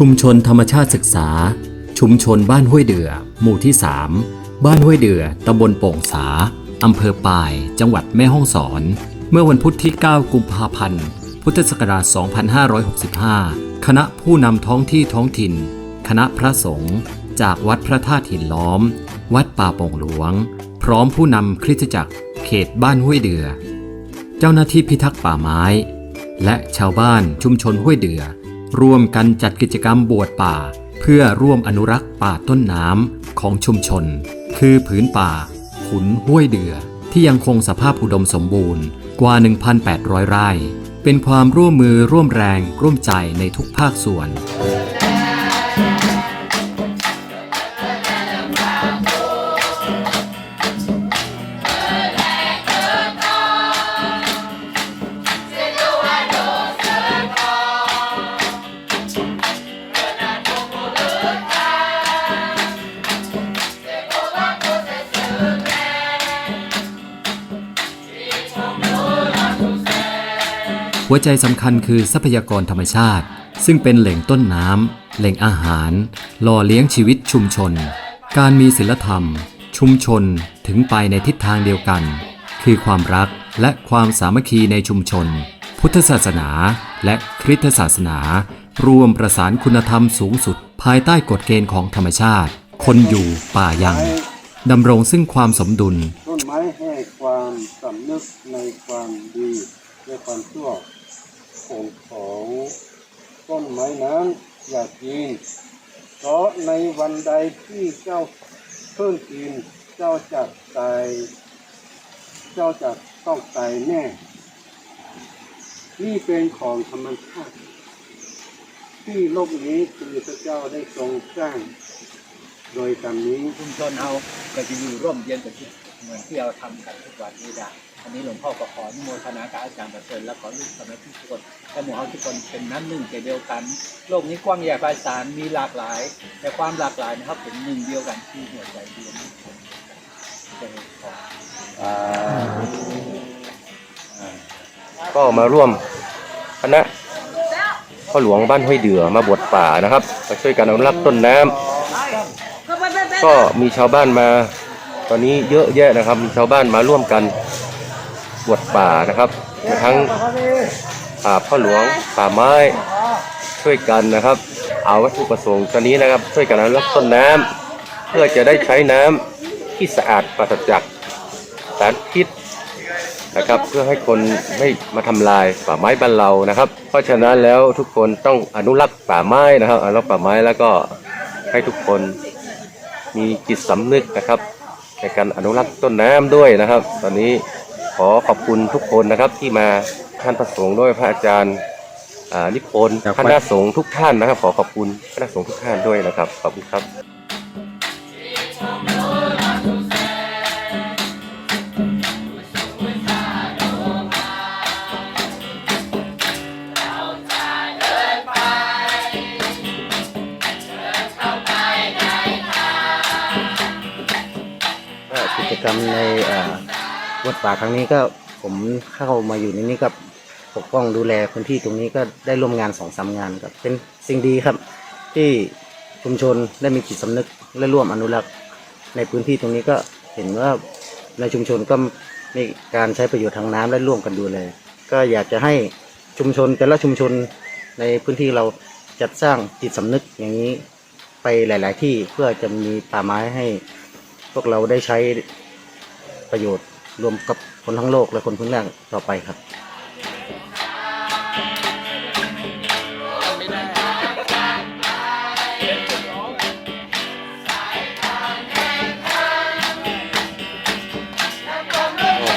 ชุมชนธรรมชาติศึกษา ชุมชนบ้านห้วยเดือ หมู่ที่ 3 บ้านห้วยเดือ ตำบลโป่งสา อำเภอปาย จังหวัดแม่ฮ่องสอน เมื่อวันพุธที่ 9 กุมภาพันธ์ พุทธศักราช 2565 คณะผู้นำท้องที่ท้องถิ่น คณะพระสงฆ์จากวัดพระธาตุหินล้อม วัดป่าโป่งหลวง พร้อมผู้นำคริสตจักร เขตบ้านห้วยเดือ เจ้าหน้าที่พิทักษ์ป่าไม้ และชาวบ้านชุมชนห้วยเดือ ร่วมกันจัดกิจกรรมบวชป่า เพื่อร่วมอนุรักษ์ป่าต้นน้ำของชุมชน คือผืนป่า ขุนห้วยเดือ ที่ยังคงสภาพอุดมสมบูรณ์กว่า 1,800 ไร่ เป็นความร่วมมือร่วมแรงร่วมใจในทุกภาคส่วน หัวใจสำคัญคือทรัพยากรธรรมชาติ ซึ่งเป็นแหล่งต้นน้ำแหล่งอาหารหล่อเลี้ยงชีวิตชุมชน การมีศีลธรรม ชุมชนถึงไปในทิศทางเดียวกัน คือความรักและความสามัคคีในชุมชน พุทธศาสนาและคริสตศาสนา รวมประสานคุณธรรมสูงสุด ภายใต้กฎเกณฑ์ของธรรมชาติ คนอยู่ป่ายังดำรงซึ่งความสมดุลต้นไม้ให้ความสำนึกในความดีและความชั่ว ของของต้นไม้นั้นอย่ากิน เพราะในวันใดที่เจ้าเพิ่งกิน เจ้าจะตายเจ้าจะต้องตายแน่ นี่เป็นของธรรมชาติ ที่โลกนี้คือพระเจ้าได้ทรงสร้าง โดยกรรมนี้ชุมชนเราก็จะอยู่ร่มเย็นกับที่ เหมือนที่เราทำกันทุกวันนี้ได้อันนี้หลวงพ่อก็ขออนุโมทนากับอาจารย์ประเสริฐและขอลูกสมาชิกทุกคนและหมู่เราทุกคนเป็นน้ำหนึ่งใจเดียวกัน โลกนี้กว้างใหญ่ไพศาลมีหลากหลาย แต่ความหลากหลายนะครับเป็นหนึ่งเดียวกันที่หัวใจเดียวกันเจริญพรก็มาร่วมคณะพ่อหลวงบ้านห้วยเดือมาบวชป่านะครับมาช่วยกันอนุรักษ์ต้นน้ำก็มีชาวบ้านมา ตอนนี้เยอะแยะนะครับมีชาวบ้านมาร่วมกันบวชป่านะครับทั้งป่าพ่อหลวงป่าไม้ช่วยกันนะครับ เอาวัตถุประสงค์ตอนนี้นะครับ ช่วยกันรักต้นน้ำเพื่อจะได้ใช้น้ำที่สะอาดปราศจากสารพิษนะครับ เพื่อให้คนไม่มาทำลายป่าไม้บ้านเรานะครับ เพราะฉะนั้นแล้วทุกคนต้องอนุรักษ์ป่าไม้นะครับอนุรักษ์ป่าไม้แล้วก็ให้ทุกคนมีจิตสำนึกนะครับ ในการอนุรักษ์ต้นน้ำด้วยนะครับ ตอนนี้ขอขอบคุณทุกคนนะครับที่มาท่านพระสงฆ์ด้วยพระอาจารย์อ่านิพนธ์คณะสงฆ์ทุกท่านนะครับ ขอขอบคุณคณะสงฆ์ทุกท่านด้วยนะครับขอบคุณครับ จกรรมในอ่อวัดป่าครั้งนี้ก็ผมเข้ามาอยู่ในนี้กับปกป้องดูแลพื้นที่ตรงนี้ก็ได้ร่วมงานสองสามงานครับเป็นสิ่งดีครับ ที่ชุมชนได้มีจิตสำนึกและร่วมอนุรักษ์ในพื้นที่ตรงนี้ก็เห็นว่าในชุมชนก็มีการใช้ประโยชน์ทางน้ำและร่วมกันดูแลก็อยากจะให้ชุมชนแต่ละชุมชนในพื้นที่เราจัดสร้างจิตสำนึกอย่างนี้ไปหลาย ๆ ที่เพื่อจะมีป่าไม้ให้พวกเราได้ใช้ ประโยชน์รวมกับคนทั้งโลกและคนพื้นแรกต่อไปครับ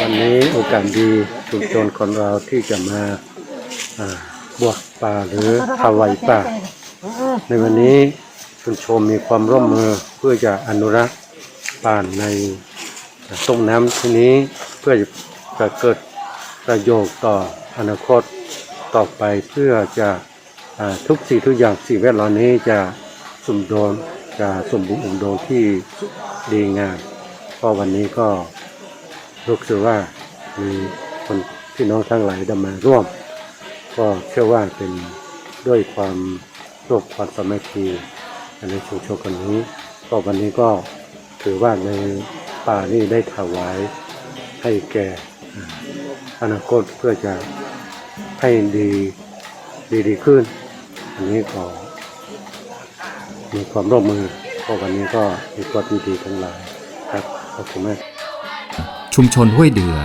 วันนี้โอกาสดีชุมชนคนเราที่จะมาบวชป่าหรือถวายป่า ในวันนี้ชุมชนมีความร่วมมือเพื่อจะอนุรักษ์ป่าใน ต้มน้ำที่นี้เพื่อจะเกิดประโยชน์ต่ออนาคตต่อไปเพื่อจะอ่าทุกสิ่งทุกอย่างสิ่งแวดล้อมนี้จะสมดุลจะสมบูรณ์อุดมที่ดีงามก็วันนี้ก็รู้สึกว่ามีคนพี่น้องทั้งหลายได้มาร่วม ก็เชื่อว่าเป็นด้วยความร่วมความสามัคคีในชุมชนคนนี้ ก็วันนี้ก็ถือว่าใน ป่านี่ได้ถวายให้แก่อนาคตเพื่อจะให้ดีดีดีขึ้น อันนี้ก็มีความร่วมมือก็วันนี้ก็มีความดีทั้งหลายครับขอบคุณมากชุมชนห้วยเดือ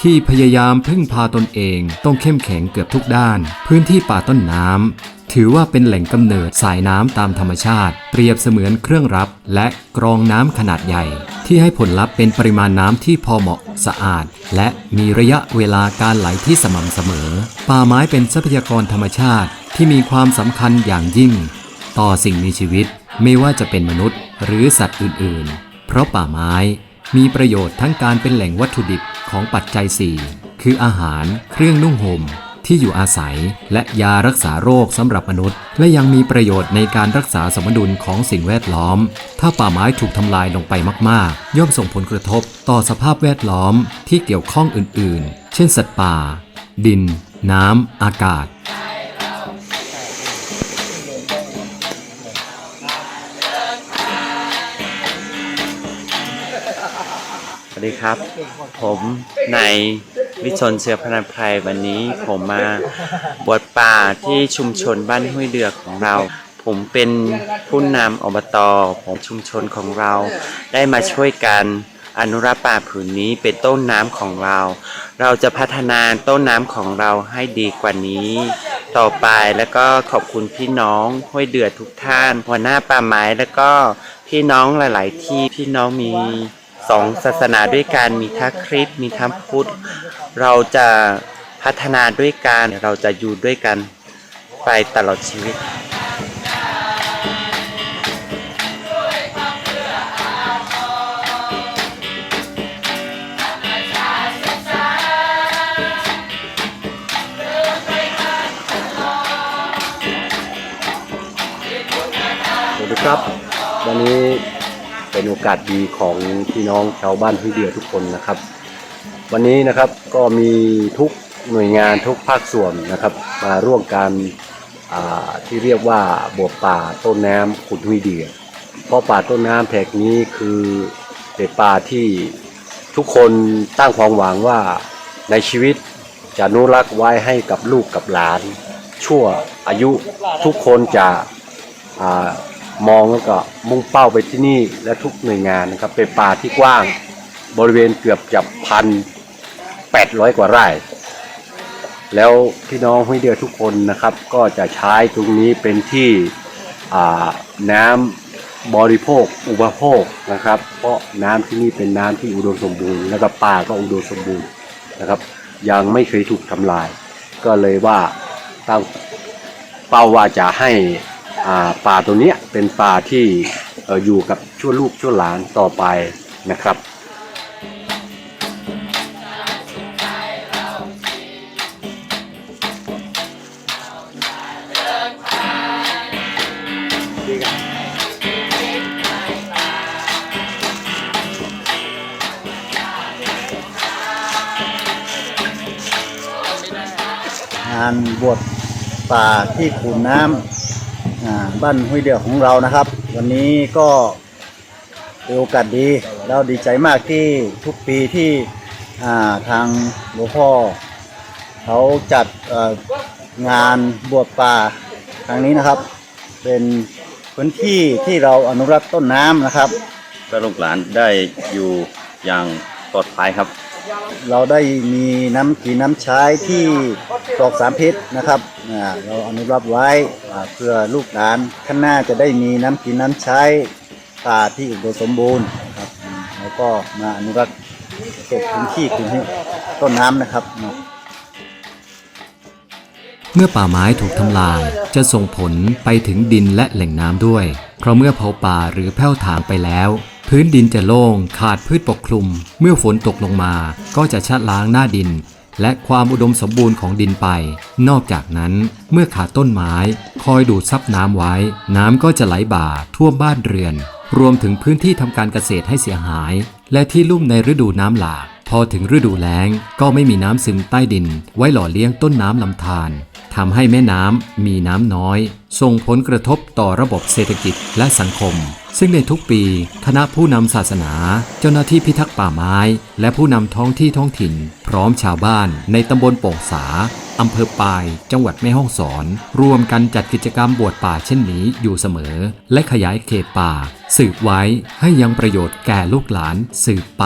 ที่พยายามพึ่งพาตนเองต้องเข้มแข็งเกือบทุกด้าน พื้นที่ป่าต้นน้ำถือว่าเป็นแหล่งกำเนิดสายน้ำตามธรรมชาติ เปรียบเสมือนเครื่องรับและกรองน้ำขนาดใหญ่ ที่ให้ผลลัพธ์เป็นปริมาณน้ำที่พอเหมาะสะอาด และมีระยะเวลาการไหลที่สม่ำเสมอ ป่าไม้เป็นทรัพยากรธรรมชาติที่มีความสำคัญอย่างยิ่ง ต่อสิ่งมีชีวิตไม่ว่าจะเป็นมนุษย์หรือสัตว์อื่น ๆ เพราะป่าไม้มีประโยชน์ทั้งการเป็นแหล่งวัตถุดิบของปัจจัย 4 คืออาหาร เครื่องนุ่งห่ม ที่อยู่อาศัย และยารักษาโรคสำหรับมนุษย์ และยังมีประโยชน์ในการรักษาสมดุลของสิ่งแวดล้อม ถ้าป่าไม้ถูกทำลายลงไปมากๆ ย่อมส่งผลกระทบต่อสภาพแวดล้อมที่เกี่ยวข้องอื่นๆ เช่นสัตว์ป่า ดิน น้ำ อากาศสวัสดีครับ ผมนาย วิชนเชื้อพนันไพรวันนี้ผมมาบวชป่าที่ชุมชนบ้านห้วยเดือกของเรา ผมเป็นผู้นำอบตของชุมชนของเรา ได้มาช่วยกันอนุรักษ์ป่าผืนนี้เป็นต้นน้ำของเรา เราจะพัฒนาต้นน้ำของเราให้ดีกว่านี้ ต่อไปแล้วก็ขอบคุณพี่น้องห้วยเดือดทุกท่าน หัวหน้าป่าไม้แล้วก็พี่น้องหลาย ๆ ที่พี่น้องมีสองศาสนาด้วยกันมีทั้งคริสต์มีทั้งพุทธ เราจะพัฒนาด้วยกันเราจะอยู่ด้วยกันไปตลอดชีวิตดีครับวันนี้เป็นโอกาสดีของพี่น้องชาวบ้านห้วยเดือทุกคนนะครับ วันนี้นะครับก็มีทุกหน่วยงานทุกภาคส่วนนะครับ มาร่วมกันที่เรียกว่าบวป่าต้นน้ำขุนห้วยเดือเพราะป่าต้นน้ำแผกนี้คือเป็นป่าที่ทุกคนตั้งความหวังว่าในชีวิตจะนุรักษ์ไว้ให้กับลูกกับหลาน ชั่วอายุทุกคนจะอมองแล้วก็มุ่งเป้าไปที่นี่และทุกหน่วยงานนะครับ เป็นป่าที่กว้างบริเวณเกือบจะพัน แปดร้อยกว่าไร่ แล้วพี่น้องห้วยเดือทุกคนนะครับ ก็จะใช้ตรงนี้เป็นที่น้ำบริโภค อุปโภคนะครับ เพราะน้ำที่นี่เป็นน้ำที่อุดมสมบูรณ์แล้วก็ป่าก็อุดมสมบูรณ์นะครับ ยังไม่เคยถูกทำลาย ก็เลยว่าตั้งเป้าว่าจะให้ป่าตัวนี้เป็นป่าที่อยู่กับชั่วลูกชั่วหลานต่อไปนะครับ งานบวชป่าที่ขุนน้ำบ้านห้วยเดือของเรานะครับ วันนี้ก็เป็นโอกาสดีเราดีใจมากที่ทุกปีที่าทางหลวงพ่อเขาจัดงานบวชป่าครั้งนี้นะครับ เป็นพื้นที่ที่เราอนุรักษ์ต้นน้ำนะครับก็ลูกหลานได้อยู่อย่างปลอดภัยครับ เราได้มีน้ำกินน้ำใช้ที่ปลอดสารพิษนะครับอ่าเราอนุรักษ์ไว้เพื่อลูกหลานข้างหน้าจะได้มีน้ำกินน้ำใช้ป่าที่อุดมสมบูรณ์ครับแล้วก็มาอนุรักษ์เก็บพื้นที่คืนให้ต้นน้ำนะครับ เมื่อป่าไม้ถูกทำลายจะส่งผลไปถึงดินและแหล่งน้ำด้วย เพราะเมื่อเผาป่าหรือแผ่วถางไปแล้ว พื้นดินจะโล่งขาดพืชปกคลุม เมื่อฝนตกลงมาก็จะชะล้างหน้าดิน และความอุดมสมบูรณ์ของดินไป นอกจากนั้นเมื่อขาดต้นไม้ คอยดูดซับน้ำไว้ น้ำก็จะไหลบ่าท่วมบ้านเรือน รวมถึงพื้นที่ทำการเกษตรให้เสียหาย และที่ลุ่มในฤดูน้ำหลากพอถึงฤดูแล้งก็ไม่มีน้ำซึมใต้ดิน ไว้หล่อเลี้ยงต้นน้ำลำธาร ทำให้แม่น้ำมีน้ำน้อย ส่งผลกระทบต่อระบบเศรษฐกิจและสังคม ซึ่งในทุกปี คณะผู้นำศาสนา เจ้าหน้าที่พิทักษ์ป่าไม้ และผู้นำท้องที่ท้องถิ่น พร้อมชาวบ้าน ในตำบลโป่งสาอำเภอปาย จังหวัดแม่ฮ่องสอน รวมกันจัดกิจกรรมบวชป่าเช่นนี้อยู่เสมอ และขยายเขตป่า สืบไว้ให้ยังประโยชน์แก่ลูกหลานสืบไป